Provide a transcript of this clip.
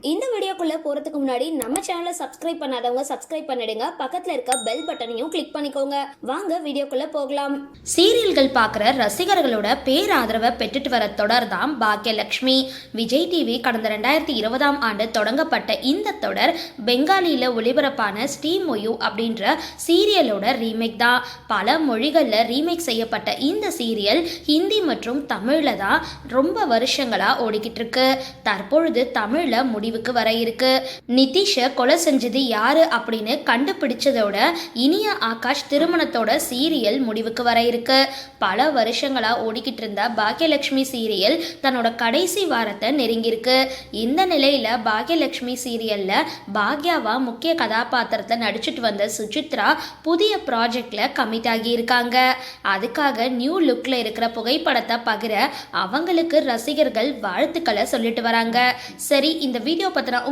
இந்த வீடியோக்குள்ளே போறதுக்கு முன்னாடி நம்ம சேனலை சப்ஸ்கிரைப் பண்ணாதவங்க சப்ஸ்கிரைப் பண்ணிடுங்க. பக்கத்தில் இருக்க பெல் பட்டனையும் கிளிக் பண்ணிக்கோங்க. வாங்க வீடியோக்குள்ளே போகலாம். சீரியல்கள் பார்க்குற ரசிகர்களோட பேராதரவை பெற்றுட்டு வர தொடர் தான் பாக்யலக்ஷ்மி விஜய் டிவி கடந்த ரெண்டாயிரத்தி இருபதாம் ஆண்டு தொடங்கப்பட்ட இந்த தொடர் பெங்காலியில் ஒளிபரப்பான ஸ்ரீமொயு அப்படின்ற சீரியலோட ரீமேக் தான். பல மொழிகளில் ரீமேக் செய்யப்பட்ட இந்த சீரியல் ஹிந்தி மற்றும் தமிழில் தான் ரொம்ப வருஷங்களாக ஓடிக்கிட்டு இருக்கு. தற்பொழுது தமிழில் முடிவுக்கு வர இருக்கு. நிதிஷை கொலை செஞ்சது யாரு அப்படின்னு கண்டுபிடிச்சதோட இனிய ஆகாஷ் திருமணத்தோட சீரியல் முடிவுக்கு வர இருக்கு. பல வருஷங்களா ஓடிக்கிட்டு இருந்த பாக்யலட்சுமி சீரியல் தன்னோட கடைசி வாரத்தை நெருங்கியிருக்கு. இந்த நிலையில பாக்யலட்சுமி சீரியல்ல பாக்யாவா முக்கிய கதாபாத்திரத்தை நடிச்சிட்டு வந்த சுசித்ரா புதிய ப்ராஜெக்ட்ல கமிட் ஆகி இருக்காங்க அதுக்காக நியூ லுக்ல இருக்கிற புகைப்படத்தை பகிர அவங்களுக்கு ரசிகர்கள் வாழ்த்துக்களை சொல்லிட்டு வராங்க. சரி இந்த வீடியோ பத்தின